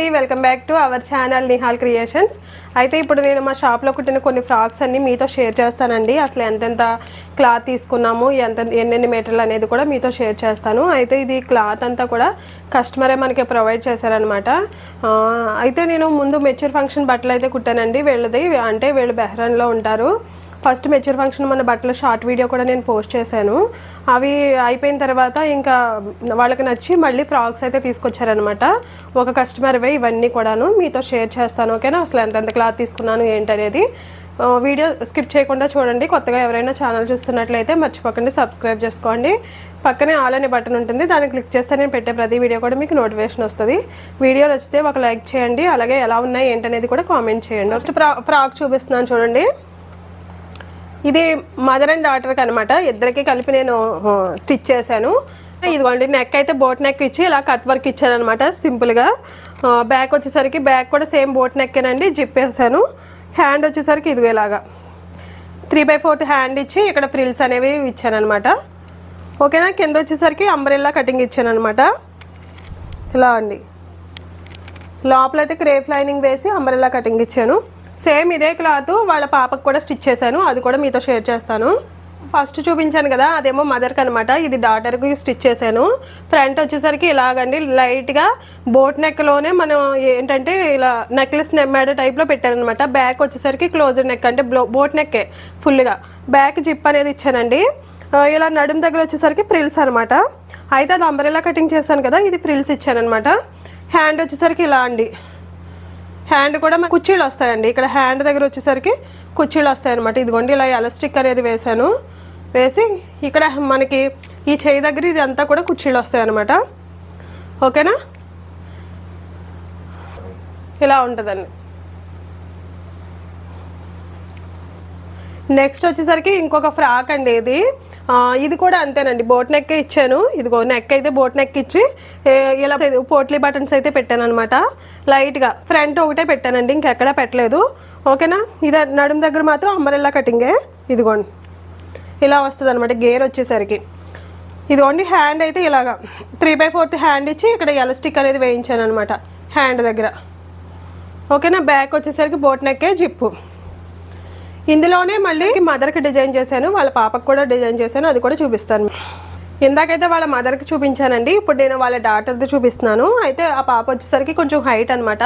అండి. Welcome back to our channel Nihal creations అయితే ఇప్పుడు నేను మా షాప్లో కుట్టిన కొన్ని ఫ్రాక్స్ అన్ని మీతో షేర్ చేస్తానండి. అసలు ఎంతెంత క్లాత్ తీసుకున్నాము ఎంత ఎన్నెన్ని మీటర్లు అనేది కూడా మీతో షేర్ చేస్తాను. అయితే ఇది క్లాత్ అంతా కూడా కస్టమరే మనకి ప్రొవైడ్ చేశారనమాట అయితే నేను ముందు మెచ్యూర్ ఫంక్షన్ బట్టలు అయితే కుట్టానండి. వీళ్ళది అంటే వీళ్ళు బెహ్రాన్లో ఉంటారు. ఫస్ట్ మెచ్యూర్ ఫంక్షన్ మన బట్టల షార్ట్ వీడియో కూడా నేను పోస్ట్ చేశాను. అవి అయిపోయిన తర్వాత ఇంకా వాళ్ళకి నచ్చి మళ్ళీ ఫ్రాక్స్ అయితే తీసుకొచ్చారనమాట ఒక కస్టమర్వే ఇవన్నీ కూడాను మీతో షేర్ చేస్తాను ఓకేనా అసలు ఎంతెంత క్లాత్ తీసుకున్నాను ఏంటనేది. వీడియో స్కిప్ చేయకుండా చూడండి. కొత్తగా ఎవరైనా ఛానల్ చూస్తున్నట్లయితే మర్చిపోకండి సబ్స్క్రైబ్ చేసుకోండి. పక్కనే ఆల్ అనే బటన్ ఉంటుంది. దాన్ని క్లిక్ చేస్తే నేను పెట్టే ప్రతి వీడియో కూడా మీకు నోటిఫికేషన్ వస్తుంది. వీడియో నచ్చితే ఒక లైక్ చేయండి. అలాగే ఎలా ఉన్నాయి ఏంటనేది కూడా కామెంట్ చేయండి. ఫస్ట్ ఫ్రా ఫ్రాక్ చూపిస్తున్నాను చూడండి. ఇది మదర్ అండ్ డాటర్కి అనమాట ఇద్దరికి కలిపి నేను స్టిచ్ చేశాను. ఇదిగోండి నెక్ అయితే బోట్ నెక్ ఇచ్చి ఇలా కట్ వర్క్ ఇచ్చారనమాట సింపుల్గా బ్యాక్ వచ్చేసరికి బ్యాక్ కూడా సేమ్ బోట్ నెక్కేనండి జిప్ వేసాను హ్యాండ్ వచ్చేసరికి ఇదిగో ఇలాగా. త్రీ బై ఫోర్త్ హ్యాండ్ ఇచ్చి ఇక్కడ ఫ్రిల్స్ అనేవి ఇచ్చానమాట ఓకేనా? కింద వచ్చేసరికి అంబ్రెల్లా కటింగ్ ఇచ్చానమాట ఇలా అండి. లోపలైతే క్రేఫ్ లైనింగ్ వేసి అంబ్రెల్లా కటింగ్ ఇచ్చాను. సేమ్ ఇదే క్లాత్ వాళ్ళ పాపకు కూడా స్టిచ్ చేశాను. అది కూడా మీతో షేర్ చేస్తాను. ఫస్ట్ చూపించాను కదా అదేమో మదర్కి అనమాట ఇది డాటర్కి స్టిచ్ చేశాను. ఫ్రంట్ వచ్చేసరికి ఇలాగండి లైట్గా బోట్ నెక్లోనే మనం ఏంటంటే ఇలా నెక్లెస్ మెడ టైప్లో పెట్టానమాట బ్యాక్ వచ్చేసరికి క్లోజర్ నెక్ అంటే బ్లో బోట్ నెక్కే ఫుల్గా బ్యాక్ జిప్ అనేది ఇచ్చానండి. ఇలా నడుం దగ్గర వచ్చేసరికి ఫ్రిల్స్ అనమాట అయితే అది అంబ్రెలా కటింగ్ చేశాను కదా ఇది ఫ్రిల్స్ ఇచ్చానమాట హ్యాండ్ వచ్చేసరికి ఇలా అండి. హ్యాండ్ కూడా మనకు కుర్చీలు వస్తాయండి. ఇక్కడ హ్యాండ్ దగ్గర వచ్చేసరికి కుర్చీలు వస్తాయి అనమాట ఇదిగోండి ఇలా ఎలాస్టిక్ అనేది వేసాను వేసి ఇక్కడ మనకి ఈ చేయి దగ్గర ఇది అంతా కూడా కుర్చీలు వస్తాయి అనమాట ఓకేనా? ఇలా ఉంటుందండి. నెక్స్ట్ వచ్చేసరికి ఇంకొక ఫ్రాక్ అండి ఇది. ఇది కూడా అంతేనండి. బోట్ నెక్ ఇచ్చాను. ఇదిగో నెక్ అయితే బోట్ నెక్ ఇచ్చి ఇలా పోట్లీ బటన్స్ అయితే పెట్టాను అనమాట లైట్గా ఫ్రంట్ ఒకటే పెట్టానండి ఇంకెక్కడా పెట్టలేదు. ఓకేనా? ఇది నడుము దగ్గర మాత్రం అమ్మరెల్లా కటింగే. ఇదిగోండి. ఇలా వస్తుంది అనమాట గేర్ వచ్చేసరికి. ఇదిగోండి హ్యాండ్ అయితే ఇలాగా. త్రీ బై ఫోర్త్ హ్యాండ్ ఇచ్చి ఇక్కడ ఎలస్టిక్ అనేది వేయించాను అనమాట హ్యాండ్ దగ్గర. ఓకేనా? బ్యాక్ వచ్చేసరికి బోట్ నెక్కే జిప్పు. ఇందులోనే మళ్ళీ మదర్కి డిజైన్ చేశాను వాళ్ళ పాపకు కూడా డిజైన్ చేశాను అది కూడా చూపిస్తాను. ఇందాకైతే వాళ్ళ మదర్కి చూపించానండి ఇప్పుడు నేను వాళ్ళ డాటర్ది చూపిస్తున్నాను. అయితే ఆ పాప వచ్చేసరికి కొంచెం హైట్ అనమాట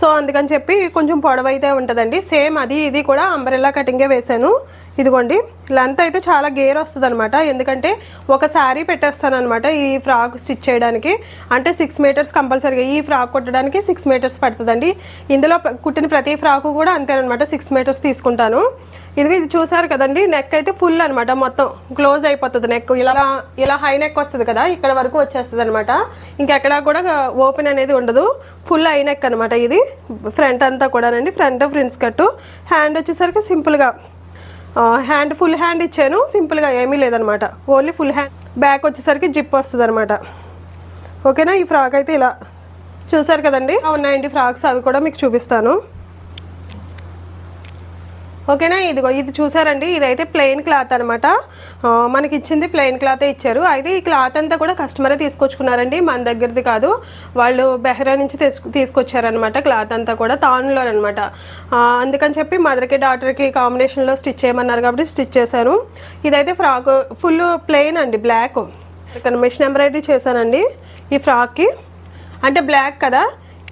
సో అందుకని చెప్పి కొంచెం పొడవైతే ఉంటుందండి. సేమ్ అది ఇది కూడా అంబరెల్లా కటింగే వేశాను. ఇదిగోండి. లెంత్ అయితే చాలా గేర్ వస్తుంది అనమాట ఎందుకంటే ఒక శారీ పెట్టేస్తాను అనమాట ఈ ఫ్రాక్ స్టిచ్ చేయడానికి. అంటే సిక్స్ మీటర్స్ కంపల్సరీగా ఈ ఫ్రాక్ కుట్టడానికి సిక్స్ మీటర్స్ పడుతుందండి. ఇందులో కుట్టిన ప్రతి ఫ్రాకు కూడా అంతేనమాట సిక్స్ మీటర్స్ తీసుకుంటాను. ఇది ఇది చూసారు కదండి నెక్ అయితే ఫుల్ అనమాట మొత్తం. క్లోజ్ అయిపోతుంది నెక్. ఇలా ఇలా హై నెక్ వస్తుంది కదా ఇక్కడ వరకు వచ్చేస్తుంది అనమాట ఇంకెక్కడా కూడా ఓపెన్ అనేది ఉండదు. ఫుల్ హై నెక్ అనమాట ఇది. ఫ్రంట్ అంతా కూడానండి ఫ్రంట్ ఫ్రిన్స్ కట్టు. హ్యాండ్ వచ్చేసరికి సింపుల్గా హ్యాండ్ ఫుల్ హ్యాండ్ ఇచ్చాను. సింపుల్గా ఏమీ లేదనమాట. ఓన్లీ ఫుల్ హ్యాండ్ బ్యాక్ వచ్చేసరికి జిప్ వస్తుంది అనమాట ఓకేనా ఈ ఫ్రాక్ అయితే ఇలా. చూసారు కదండి? ఉన్నాయండి ఫ్రాక్స్ అవి కూడా మీకు చూపిస్తాను. ఓకేనా? ఇదిగో ఇది చూసారండి. ఇదైతే ప్లెయిన్ క్లాత్ అనమాట మనకి ఇచ్చింది ప్లెయిన్ క్లాతే ఇచ్చారు. అయితే ఈ క్లాత్ అంతా కూడా కస్టమరే తీసుకొచ్చుకున్నారండి. మన దగ్గరది కాదు. వాళ్ళు బెహ్రా నుంచి తీసుకు తీసుకొచ్చారనమాట క్లాత్ అంతా కూడా. తానులో అనమాట అందుకని చెప్పి మదర్కి డాటర్కి కాంబినేషన్లో స్టిచ్ చేయమన్నారు కాబట్టి స్టిచ్ చేశాను. ఇదైతే ఫ్రాక్ ఫుల్ ప్లెయిన్ అండి బ్లాక్. ఇక్కడ మిషన్ ఎంబ్రాయిడరీ చేశానండి ఈ ఫ్రాక్కి. అంటే బ్లాక్ కదా.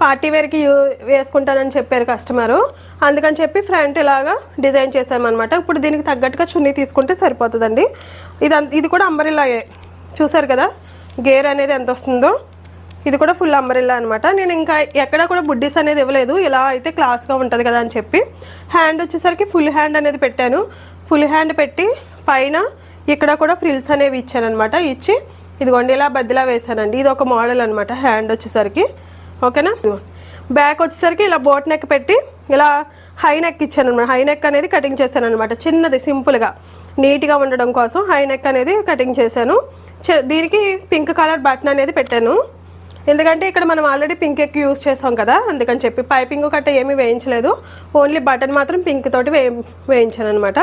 పార్టీ వేర్కి యూ- వేసుకుంటానని చెప్పారు కస్టమరు. అందుకని చెప్పి ఫ్రంట్ ఇలాగా డిజైన్ చేసామన్నమాట ఇప్పుడు దీనికి తగ్గట్టుగా చున్నీ తీసుకుంటే సరిపోతుందండి. ఇది ఇది కూడా అంబరిల్లాయే. చూసారు కదా? గేర్ అనేది ఎంత వస్తుందో? ఇది కూడా ఫుల్ అంబరిల్లా అనమాట నేను ఇంకా ఎక్కడ కూడా బుడ్డీస్ అనేది ఇవ్వలేదు. ఇలా అయితే క్లాస్గా ఉంటుంది కదా అని చెప్పి. హ్యాండ్ వచ్చేసరికి ఫుల్ హ్యాండ్ అనేది పెట్టాను. ఫుల్ హ్యాండ్ పెట్టి పైన ఇక్కడ కూడా ఫ్రిల్స్ అనేవి ఇచ్చానమాట ఇచ్చి ఇదిగోండి ఇలా బద్దిలా వేసానండి ఇది ఒక మోడల్ అనమాట హ్యాండ్ వచ్చేసరికి. ఓకేనా? బ్యాక్ వచ్చేసరికి ఇలా బోట్ నెక్ పెట్టి ఇలా హై నెక్ ఇచ్చాను అనమాట హై నెక్ అనేది కటింగ్ చేశాను అనమాట చిన్నది సింపుల్గా నీట్గా ఉండడం కోసం హై నెక్ అనేది కటింగ్ చేశాను. చ- దీనికి పింక్ కలర్ బటన్ అనేది పెట్టాను. ఎందుకంటే ఇక్కడ మనం ఆల్రెడీ పింక్ ఎక్కి యూజ్ చేసాం కదా అందుకని చెప్పి పైపింగ్ కట్ట ఏమీ వేయించలేదు. ఓన్లీ బటన్ మాత్రం పింక్ తోటి వే వేయించాను అనమాట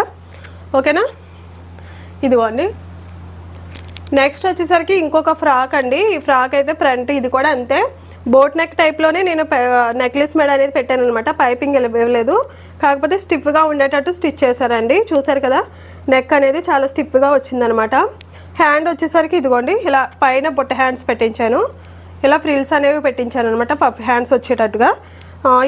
ఓకేనా ఇదిగోండి నెక్స్ట్ వచ్చేసరికి ఇంకొక ఫ్రాక్ అండి. ఈ ఫ్రాక్ అయితే ఫ్రంట్ ఇది కూడా అంతే. బోట్ నెక్ టైప్లోనే నేను నెక్లెస్ మెడ అనేది పెట్టాను అనమాట పైపింగ్ ఇవ్వలేదు. కాకపోతే స్టిఫ్గా ఉండేటట్టు స్టిచ్ చేశారండి. చూసారు కదా నెక్ అనేది చాలా స్టిఫ్గా వచ్చిందనమాట హ్యాండ్ వచ్చేసరికి ఇదిగోండి ఇలా పైన బుట్ట హ్యాండ్స్ పెట్టించాను. ఇలా ఫ్రిల్స్ అనేవి పెట్టించాను అనమాట పఫ్ హ్యాండ్స్ వచ్చేటట్టుగా.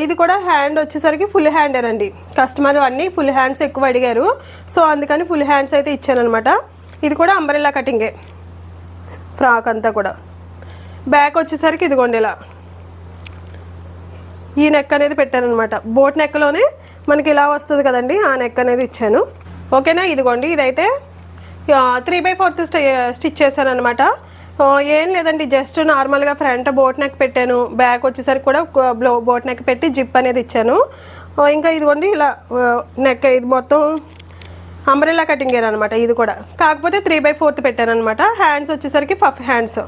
ఇది కూడా హ్యాండ్ వచ్చేసరికి ఫుల్ హ్యాండేనండి కస్టమర్ అన్నీ ఫుల్ హ్యాండ్స్ ఎక్కువ అడిగారు. సో అందుకని ఫుల్ హ్యాండ్స్ అయితే ఇచ్చాను అనమాట ఇది కూడా అంబరిల్లా కటింగే ఫ్రాక్ అంతా కూడా. బ్యాక్ వచ్చేసరికి ఇదిగోండి ఇలా. ఈ నెక్ అనేది పెట్టానమాట బోట్ నెక్లోనే మనకి ఇలా వస్తుంది కదండి ఆ నెక్ అనేది ఇచ్చాను. ఓకేనా? ఇదిగోండి ఇదైతే త్రీ బై ఫోర్త్ స్టిచ్ చేశాను అనమాట ఏం లేదండి జస్ట్ నార్మల్గా ఫ్రంట్ బోట్ నెక్ పెట్టాను. బ్యాక్ వచ్చేసరికి కూడా బ్లో బోట్ నెక్ పెట్టి జిప్ అనేది ఇచ్చాను. ఇంకా ఇదిగోండి ఇలా నెక్ ఇది మొత్తం అంబ్రెల్లా కటింగ్ అనమాట ఇది కూడా. కాకపోతే త్రీ బై ఫోర్త్ పెట్టాను అనమాట హ్యాండ్స్ వచ్చేసరికి ఫఫ్ హ్యాండ్స్.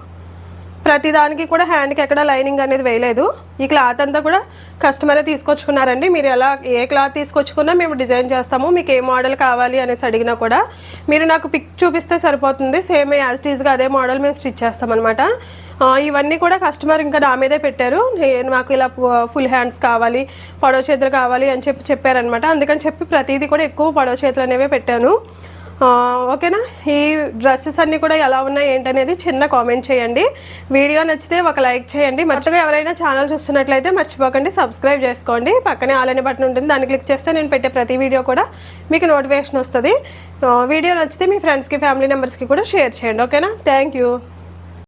ప్రతి దానికి కూడా హ్యాండ్కి ఎక్కడ లైనింగ్ అనేది వేయలేదు. ఈ క్లాత్ అంతా కూడా కస్టమరే తీసుకొచ్చుకున్నారండి. మీరు ఎలా ఏ క్లాత్ తీసుకొచ్చుకున్నా మేము డిజైన్ చేస్తాము. మీకు ఏ మోడల్ కావాలి అనేసి అడిగినా కూడా మీరు నాకు పిక్ చూపిస్తే సరిపోతుంది. సేమ్ యాజ్ టీజ్గా అదే మోడల్ మేము స్టిచ్ చేస్తామన్నమాట. ఇవన్నీ కూడా కస్టమర్ ఇంకా నా మీదే పెట్టారు. నేను మాకు ఇలా ఫుల్ హ్యాండ్స్ కావాలి పొడవ చేతులు కావాలి అని చెప్పి చెప్పారనమాట అందుకని చెప్పి ప్రతిదీ కూడా ఎక్కువ పొడవ చేతులు అనేవే పెట్టాను. ఓకేనా? ఈ డ్రెస్సెస్ అన్నీ కూడా ఎలా ఉన్నాయి ఏంటనేది చిన్న కామెంట్ చేయండి. వీడియో నచ్చితే ఒక లైక్ చేయండి. మర్చిగా ఎవరైనా ఛానల్ చూస్తున్నట్లయితే మర్చిపోకండి. సబ్స్క్రైబ్ చేసుకోండి. పక్కనే ఆలనే బటన్ ఉంటుంది. దాన్ని క్లిక్ చేస్తే నేను పెట్టే ప్రతి వీడియో కూడా మీకు నోటిఫికేషన్ వస్తుంది. వీడియో నచ్చితే మీ ఫ్రెండ్స్కి ఫ్యామిలీ మెంబర్స్కి కూడా షేర్ చేయండి. ఓకేనా? Thank you.